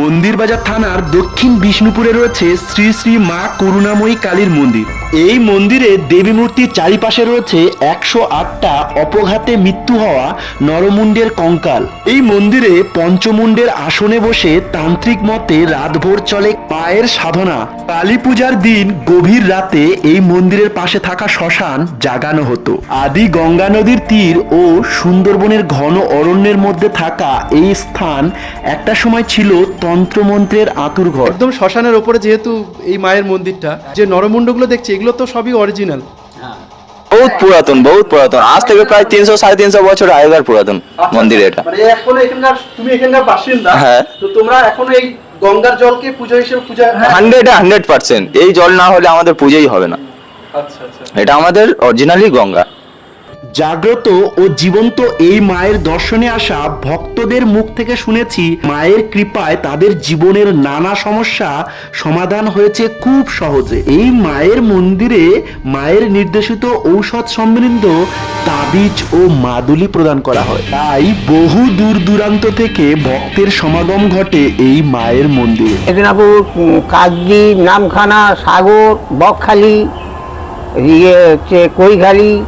মন্দিরবাজার থানার দক্ষিণ বিষ্ণুপুরে রয়েছে শ্রী শ্রী মা করুণাময়ী কালীর মন্দির। এই মন্দিরে দেবী মূর্তির চারিপাশে রয়েছে একশো আটটা অপঘাতে মৃত্যু হওয়া নরমুণ্ডের কঙ্কাল। এই মন্দিরে পঞ্চমুণ্ডের আসনে বসে তান্ত্রিক মতে রাতভর চলে পায়ের সাধনা। কালী পূজার দিন গভীর রাতে এই মন্দিরের পাশে থাকা শ্মশান জাগানো হতো। আদি গঙ্গা নদীর তীর ও সুন্দরবনের ঘন অরণ্যের মধ্যে থাকা এই স্থান একটা সময় ছিল তন্ত্রমন্ত্রের আতুর ঘর। একদম শ্মশানের ওপরে যেহেতু এই মায়ের মন্দিরটা যে নরমুণ্ডগুলো দেখছি এগুলো তো সবই অরিজিনাল বহুত পুরাতন বহুত পুরাতন। আজ থেকে প্রায় তিনশো সাড়ে তিনশো বছর আগেকার পুরাতন মন্দির এটা। মানে এখনও এখানকার তুমি এখানকার বাসিন্দা হ্যাঁ। তো তোমরা এখনও এই গঙ্গার জলকে পুজো হিসেবে পূজা হান্ড্রেড হান্ড্রেড পার্সেন্ট এই জল না হলে আমাদের পুজোই হবে না। আচ্ছা আচ্ছা। এটা আমাদের অরিজিনালি গঙ্গা। জাগ্রত ও জীবন্ত এই মায়ের দর্শনে আসা ভক্তদের মুখ থেকে শুনেছি মায়ের কৃপায় তাদের জীবনের নানা সমস্যা সমাধান হয়েছে খুব সহজে। এই মায়ের মন্দিরে মায়ের নির্দেশিত ঔষধ সমৃদ্ধ তাবিজ ও মাদুলি প্রদান করা হয়। তাই বহু দূর দূরান্ত থেকে ভক্তের সমাগম ঘটে এই মায়ের মন্দিরে। উম, কাকদ্বীপ নামখানা সাগর বকখালি ইয়ে হচ্ছে কৈখালি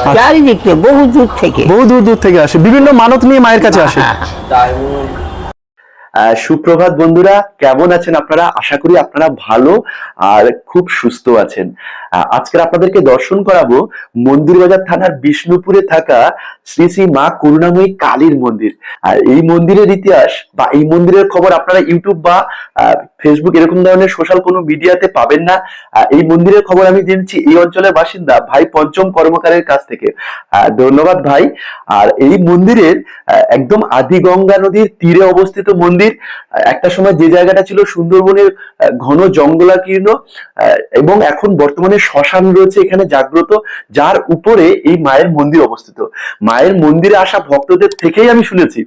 ও, চারিদিক থেকে বহু দূর থেকে। বহু দূর দূর থেকে আসে বিভিন্ন মানত নিয়ে মায়ের কাছে আসে। হ্যাঁ, আহ, সুপ্রভাত বন্ধুরা কেমন আছেন আপনারা? আশা করি আপনারা ভালো আর খুব সুস্থ আছেন। আহ, আজকের আপনাদেরকে দর্শন করাবো মন্দিরবাজার থানার বিষ্ণুপুরে থাকা শ্রী শ্রী মা করুণাময়ী কালীর মন্দির। আর এই মন্দিরের ইতিহাস বা এই মন্দিরের খবর আপনারা ইউটিউব বা ফেসবুক এরকম ধরনের সোশ্যাল কোনো মিডিয়াতে পাবেন না। এই মন্দিরের খবর আমি জেনেছি এই অঞ্চলের বাসিন্দা ভাই পঞ্চম কর্মকারের কাছ থেকে। ধন্যবাদ ভাই। আর এই মন্দিরের একদম আদি গঙ্গা নদীর তীরে অবস্থিত মন্দির। একটা সময় যে জায়গাটা ছিল সুন্দরবনের ঘন জঙ্গলাকীর্ণ এবং এখন বর্তমানে শ্মশান রয়েছে এখানে জাগ্রত, যার উপরে এই মায়ের মন্দির অবস্থিত। মায়ের মন্দিরে আসা ভক্তদের থেকেই আমি শুনেছি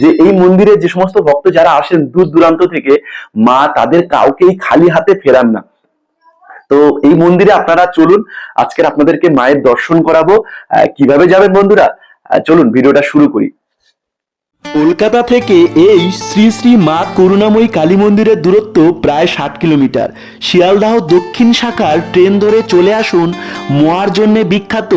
যে এই মন্দিরে যে সমস্ত ভক্ত যারা আসেন দূর দূরান্ত থেকে, মা তাদের কাউকেই খালি হাতে ফেরান না। তো এই মন্দিরে আপনারা চলুন, আজকের আপনাদেরকে মায়ের দর্শন করাবো। কীভাবে যাবেন বন্ধুরা? চলুন, ভিডিওটা শুরু করি। কলকাতা থেকে এই শ্রী শ্রী মা করুণাময়ী কালী মন্দিরের দূরত্ব প্রায় ষাট কিলোমিটার। শিয়ালদাহ দক্ষিণ শাখার ট্রেন ধরে চলে আসুন মোয়ার জন্য বিখ্যাত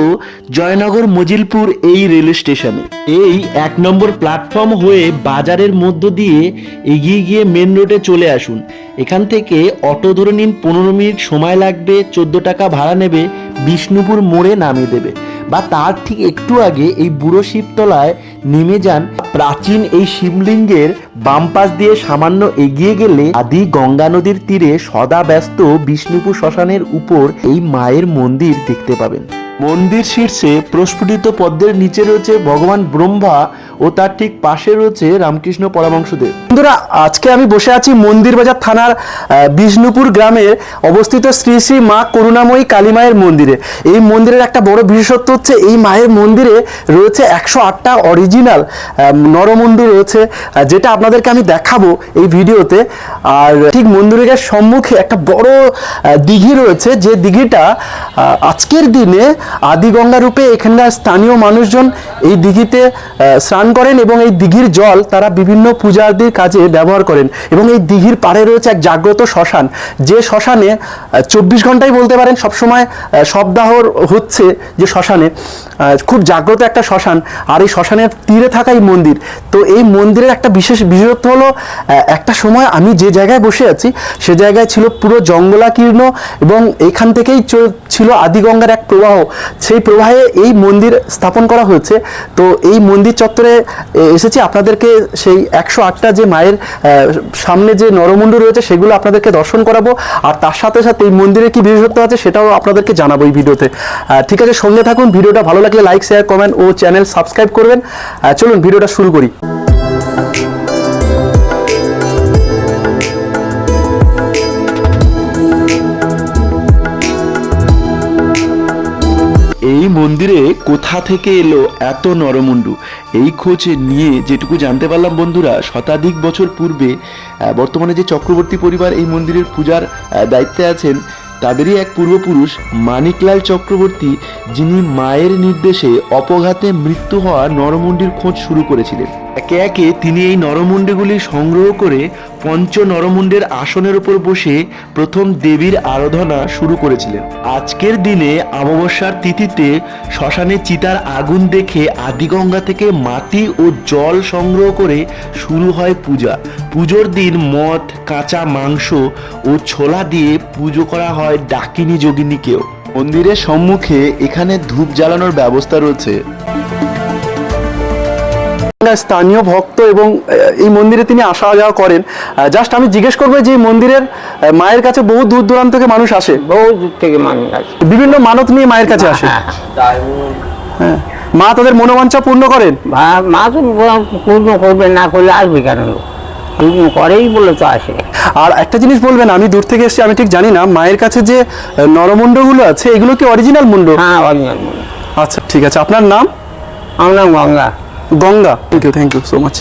জয়নগর মজিলপুর এই রেল স্টেশনে। এই এক নম্বর প্ল্যাটফর্ম হয়ে বাজারের মধ্য দিয়ে এগিয়ে গিয়ে মেন রোডে চলে আসুন। এখান থেকে অটো ধরে নিন পনেরো মিনিট সময় লাগবে, চোদ্দ টাকা ভাড়া নেবে, বিষ্ণুপুর মোড়ে নামিয়ে দেবে। বা তার ঠিক একটু আগে এই বুড়ো শিবতলায় নেমে যান প্রাচীন এই শিবলিঙ্গের বাম পাশ দিয়ে সামান্য এগিয়ে গেলে আদি গঙ্গা নদীর তীরে সদা ব্যস্ত বিষ্ণুপুর শ্মশানের উপর এই মায়ের মন্দির দেখতে পাবেন। মন্দির শীর্ষে প্রস্ফুটিত পদ্মের নিচে রয়েছে ভগবান ব্রহ্মা ও তার ঠিক পাশে রয়েছে রামকৃষ্ণ পরমাংশদেব বন্ধুরা, আজকে আমি বসে আছি মন্দিরবাজার থানার বিষ্ণুপুর গ্রামের অবস্থিত শ্রী শ্রী মা করুণাময়ী কালী মায়ের মন্দিরে। এই মন্দিরের একটা বড় বিশেষত্ব হচ্ছে এই মায়ের মন্দিরে রয়েছে একশো আটটা অরিজিনাল নরমুণ্ডু রয়েছে যেটা আপনাদেরকে আমি দেখাবো এই ভিডিওতে। আর ঠিক মন্দিরের সম্মুখে একটা বড় দিঘি রয়েছে, যে দিঘিটা আজকের দিনে আদিগঙ্গা রূপে এখানকার স্থানীয় মানুষজন এই দিঘিতে স্নান করেন এবং এই দিঘির জল তারা বিভিন্ন পূজাদির কাজে ব্যবহার করেন এবং এই দিঘির পাড়ে রয়েছে এক জাগ্রত শ্মশান। যে শ্মশানে চব্বিশ ঘন্টাই বলতে পারেন, সবসময় শবদাহর হচ্ছে যে শ্মশানে। খুব জাগ্রত একটা শ্মশান। আর এই শ্মশানের তীরে থাকা এই মন্দির। তো এই মন্দিরের একটা বিশেষ বিশেষত্ব হলো একটা সময় আমি যে জায়গায় বসে আছি, সে জায়গায় ছিল পুরো জঙ্গলাকীর্ণ এবং এখান থেকেই ছিল আদিগঙ্গার এক প্রবাহ। সেই প্রবাহে এই মন্দির স্থাপন করা হয়েছে। তো এই মন্দির চত্বরে এসেছি। আপনাদেরকে সেই একশো আটটা যে মায়ের সামনে যে নরমুণ্ড রয়েছে, সেগুলো আপনাদেরকে দর্শন করাবো। আর তার সাথে সাথে এই মন্দিরে কি বিশেষত্ব আছে, সেটাও আপনাদেরকে জানাব এই ভিডিওতে। ঠিক আছে, সঙ্গে থাকুন। ভিডিওটা ভালো লাগলে লাইক, শেয়ার, কমেন্ট ও চ্যানেল সাবস্ক্রাইব করবেন। চলুন, ভিডিওটা শুরু করি। মন্দিরে কোথা থেকে এলো এত নরমুণ্ডু? এই খোঁজ নিয়ে যেটুকু জানতে পারলাম বন্ধুরা, শতাধিক বছর পূর্বে বর্তমানে যে চক্রবর্তী পরিবার এই মন্দিরের পূজার দায়িত্বে আছেন, তাদেরই এক পূর্বপুরুষ, মানিকলাল চক্রবর্তী, যিনি মায়ের নির্দেশে অপঘাতে মৃত্যু হওয়া নরমুন্ডির খোঁজ শুরু করেছিলেন। একে একে তিনি এই নরমুণ্ডিগুলি সংগ্রহ করে পঞ্চ নরমুণ্ডের আসনের উপর বসে প্রথম দেবীর আরাধনা শুরু করেছিলেন। আজকের দিনে অমাবস্যার তিথিতে শ্মশানে চিতার আগুন দেখে আদিগঙ্গা থেকে মাটি ও জল সংগ্রহ করে শুরু হয় পূজা। পুজোর দিন মদ, কাঁচা মাংস ও ছোলা দিয়ে পুজো করা হয় ডাকিনী যোগিনীকেও। মন্দিরের সম্মুখে এখানে ধূপ জ্বালানোর ব্যবস্থা রয়েছে। স্থানীয় ভক্ত এবং এই মন্দিরে তিনি আসা যাওয়া করেন। জাস্ট আমি জিজ্ঞেস করব যে মন্দিরের মায়ের কাছে বহু দূর দূরান্ত থেকে মানুষ আসে? বহু দূর থেকে মানুষ আসে। বিভিন্ন মানত নিয়ে মায়ের কাছে আসে? হ্যাঁ, হ্যাঁ। মা তাদের মনোবাঞ্ছা পূর্ণ করেন? মা তো পূর্ণ করবে না করলে আসবে কেন? করেই বলে তো আসে। আর একটা জিনিস বলবেন আমি দূর থেকে এসেছি আমি ঠিক জানি না মায়ের কাছে যে নরমুণ্ডগুলো আছে এগুলো কি অরিজিনাল মুন্ড হ্যাঁ অরিজিনাল মনে আচ্ছা ঠিক আছে। আপনার নাম? আমার নাম Ganga. Ganga. Thank you thank you so much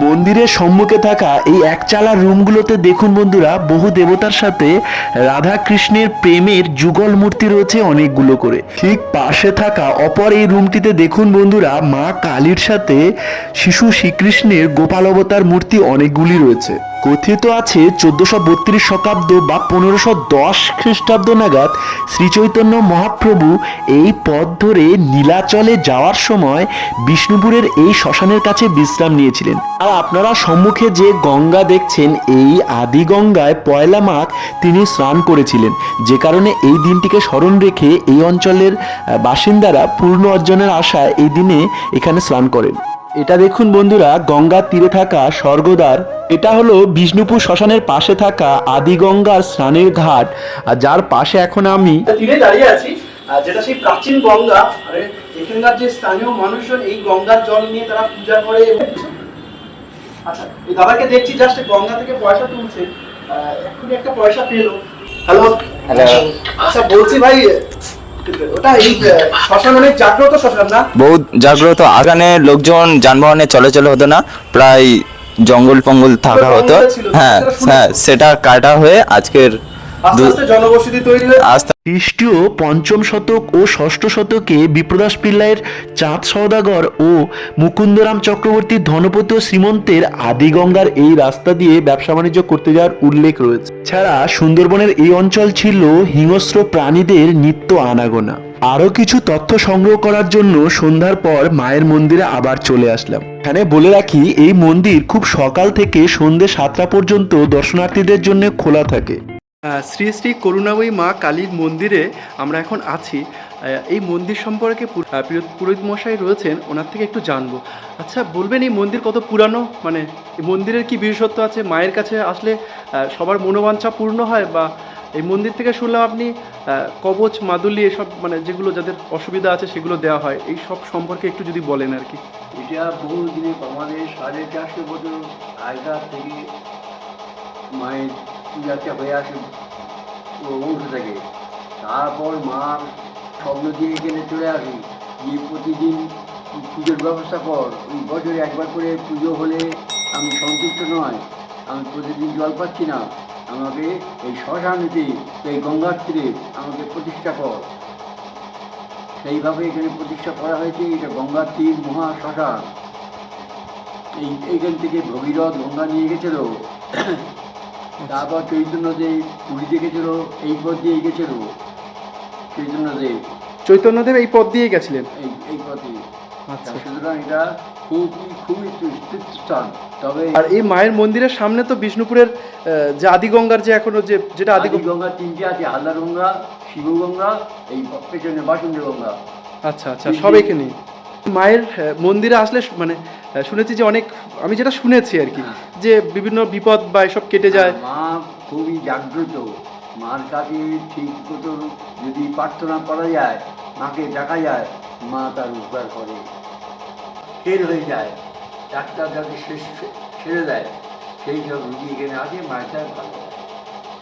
মন্দিরের সম্মুখে থাকা এই একচালা রুমগুলোতে দেখুন বন্ধুরা, বহু দেবতার সাথে রাধা কৃষ্ণের প্রেমের যুগল মূর্তি রয়েছে অনেকগুলো করে। ঠিক পাশে থাকা অপর এই রুমটিতে দেখুন বন্ধুরা, মা কালীর সাথে শিশু শ্রীকৃষ্ণের গোপাল অবতার মূর্তি অনেকগুলি রয়েছে। কথিত আছে চোদ্দশো বত্রিশ শতাব্দ বা পনেরোশো দশ খ্রিস্টাব্দ নাগাদ শ্রীচৈতন্য মহাপ্রভু এই পথ ধরে নীলাচলে যাওয়ার সময় বিষ্ণুপুরের এই শ্মশানের কাছে বিশ্রাম নিয়েছিলেন। আর আপনারা সম্মুখে যে গঙ্গা দেখছেন, এই আদি গঙ্গায় পয়লা মাঘ তিনি স্নান করেছিলেন। যে কারণে এই দিনটিকে স্মরণ রেখে এই অঞ্চলের বাসিন্দারা পূর্ণ অর্জনের আশায় এই দিনে এখানে স্নান করেন। এটা দেখুন বন্ধুরা গঙ্গার তীরে থাকা স্বর্গদ্বার। এটা হলো বিষ্ণুপুর শ্মশানের পাশে থাকা আদি গঙ্গার স্নানের ঘাট। আর যার পাশে এখন আমি তীরে দাঁড়িয়ে আছি যেটা সেই প্রাচীন গঙ্গা আর এখানকার যে স্থানীয় মানুষজন এই গঙ্গার জল নিয়ে তারা পূজা করে আচ্ছা এই দাদাকে দেখছি জাস্ট গঙ্গা থেকে পয়সা তুলছে। এক্ষুনি একটা পয়সা পেল। Hello Hello. আচ্ছা বলছি ভাই জাগ্রত বহুত জাগ্রত। আগানে লোকজন যানবাহনে চলাচল হতো না প্রায় জঙ্গল পঙ্গল থাকা হতো। হ্যাঁ হ্যাঁ সেটা কাটা হয়ে আজকের খ্রিস্টীয় পঞ্চম শতক ও ষষ্ঠ শতকে বিপ্রদাস পিল্লাইয়ের চাঁদ সওদাগর ও মুকুন্দরাম চক্রবর্তী ধনপতি ও শ্রীমন্তের আদিগঙ্গার এই রাস্তা দিয়ে ব্যবসা বাণিজ্য করতে যাওয়ার উল্লেখ রয়েছে। ছাড়া সুন্দরবনের এই অঞ্চল ছিল হিংস্র প্রাণীদের নিত্য আনাগোনা। আরও কিছু তথ্য সংগ্রহ করার জন্য সন্ধ্যার পর মায়ের মন্দিরে আবার চলে আসলাম। এখানে বলে রাখি এই মন্দির খুব সকাল থেকে সন্ধ্যে সাতটা পর্যন্ত দর্শনার্থীদের জন্য খোলা থাকে। শ্রী শ্রী করুণাময়ী মা কালীর মন্দিরে আমরা এখন আছি। এই মন্দির সম্পর্কে পুরোহিত মশাই রয়েছেন, ওনার থেকে একটু জানব। আচ্ছা বলবেন এই মন্দির কত পুরানো? মানে মন্দিরের কি বিশেষত্ব আছে? মায়ের কাছে আসলে সবার মনোবাঞ্ছা পূর্ণ হয় বা এই মন্দির থেকে শুনলাম আপনি কবচ, মাদুলি এসব মানে যেগুলো যাদের অসুবিধা আছে সেগুলো দেওয়া হয়। এই সব সম্পর্কে একটু যদি বলেন আর কি। এটা বহু দিনে আমাদের সাড়ে চারশো বছর আগেকার থেকে মায়ের পূজাটা হয়ে আসে ও অংশ থেকে তারপর মা স্বপ্ন দিয়ে এখানে চলে আসি। গিয়ে প্রতিদিন পুজোর ব্যবস্থা কর। ওই বছরে একবার করে পুজো হলে আমি সন্তুষ্ট নয়। আমি প্রতিদিন জল পাচ্ছি না। আমাকে এই শ্মশানেতে এই গঙ্গার তীরে আমাকে প্রতিষ্ঠা কর। সেইভাবে এখানে প্রতিষ্ঠা করা হয়েছে। এটা গঙ্গার তীর, মহা শ্মশান। এই, এইখান থেকে ভগীরথ গঙ্গা নিয়ে গেছিল। তারপর চৈতন্যদেব পুরীতে গেছিল এই পথ দিয়ে গেছিল। চৈতন্যদেব চৈতন্যদেব এই পথ দিয়ে গেছিলেন? এই এই পথে আচ্ছা। সুতরাং এটা খুবই খুবই তীর্থস্থান। তবে আর এই মায়ের মন্দিরের সামনে তো বিষ্ণুপুরের যে আদিগঙ্গার যে এখনও যে যেটা আদি আদিগঙ্গা গঙ্গা তিনটে আছে হালদার গঙ্গা শিবগঙ্গা এই পেছনে বাসন্তী গঙ্গা আচ্ছা আচ্ছা সব এখানেই? মায়ের মন্দিরে আসলে মানে শুনেছি যে অনেক, আমি যেটা শুনেছি আর কি। যে বিভিন্ন বিপদ বা এসব কেটে যায় মা খুবই জাগ্রত মার কাছে ঠিক মতো যদি প্রার্থনা করা যায়, মাকে দেখা যায়, মা তার উদ্ধার করে ফের হয়ে যায় ডাক্তার যাতে শেষ, ছেড়ে দেয় সেই সব রুগী এখানে আসে মায়েরটা ভালো।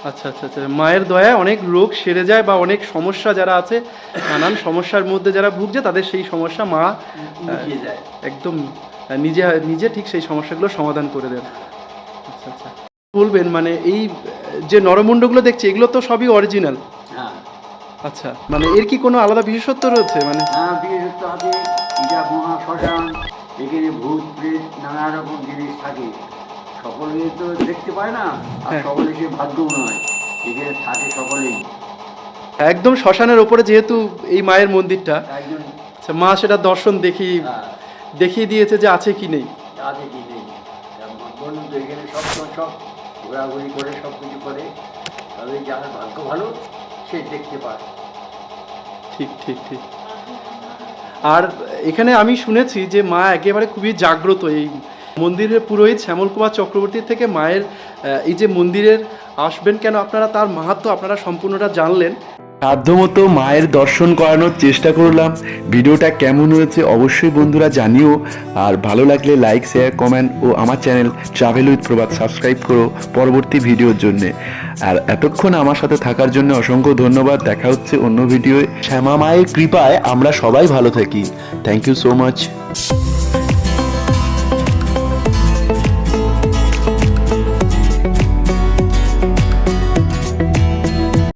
আচ্ছা আচ্ছা আচ্ছা। মায়ের দয়ায় অনেক রোগ সেরে যায় বা অনেক সমস্যা যারা আছে নানান সমস্যার মধ্যে যারা ভুগছে তাদের সেই সমস্যা মা একদম নিজে নিজে ঠিক সেই সমস্যাগুলো সমাধান করে দেন। আচ্ছা আচ্ছা। বলবেন মানে এই যে নরমুণ্ডগুলো দেখছি এগুলো তো সবই অরিজিনাল আচ্ছা মানে এর কি কোনো আলাদা বিশেষত্ব রয়েছে? মানে হ্যাঁ বিশেষত্ব আছে এটা মহা শ্মশান এখানে ভূত প্রেত নানা রকম জিনিস থাকে। সকলে তো দেখতে পায় না আর হ্যাঁ। সকলে সে ভাগ্য নয় এখানে থাকে সকলেই। একদম শ্মশানের ওপরে যেহেতু এই মায়ের মন্দিরটা আচ্ছা মা সেটা দর্শন দেখি হ্যাঁ, দেখিয়ে দিয়েছে যে আছে কি নেই। আছে কি নেই। বলুন তো এখানে সব সব সব ঘোরাঘুরি করে সব কিছু করে তবে যার ভাগ্য ভালো সে দেখতে পায়। ঠিক ঠিক ঠিক। আর এখানে আমি শুনেছি যে মা একেবারে খুবই জাগ্রত এই মন্দিরের পুরোহিত শ্যামল কুমার চক্রবর্তীর থেকে মায়ের এই যে মন্দিরের আসবেন কেন আপনারা, তার মাহাত্ম আপনারা সম্পূর্ণটা জানলেন। সাধ্যমতো মায়ের দর্শন করানোর চেষ্টা করলাম। ভিডিওটা কেমন হয়েছে অবশ্যই বন্ধুরা জানিও। আর ভালো লাগলে লাইক শেয়ার কমেন্ট ও আমার channel travel with Prabhat subscribe করো পরবর্তী ভিডিওর জন্যে। আর এতক্ষণ আমার সাথে থাকার জন্য অসংখ্য ধন্যবাদ। দেখা হচ্ছে অন্য ভিডিওয়ে। শ্যামা মায়ের কৃপায় আমরা সবাই ভালো থাকি। Thank you so much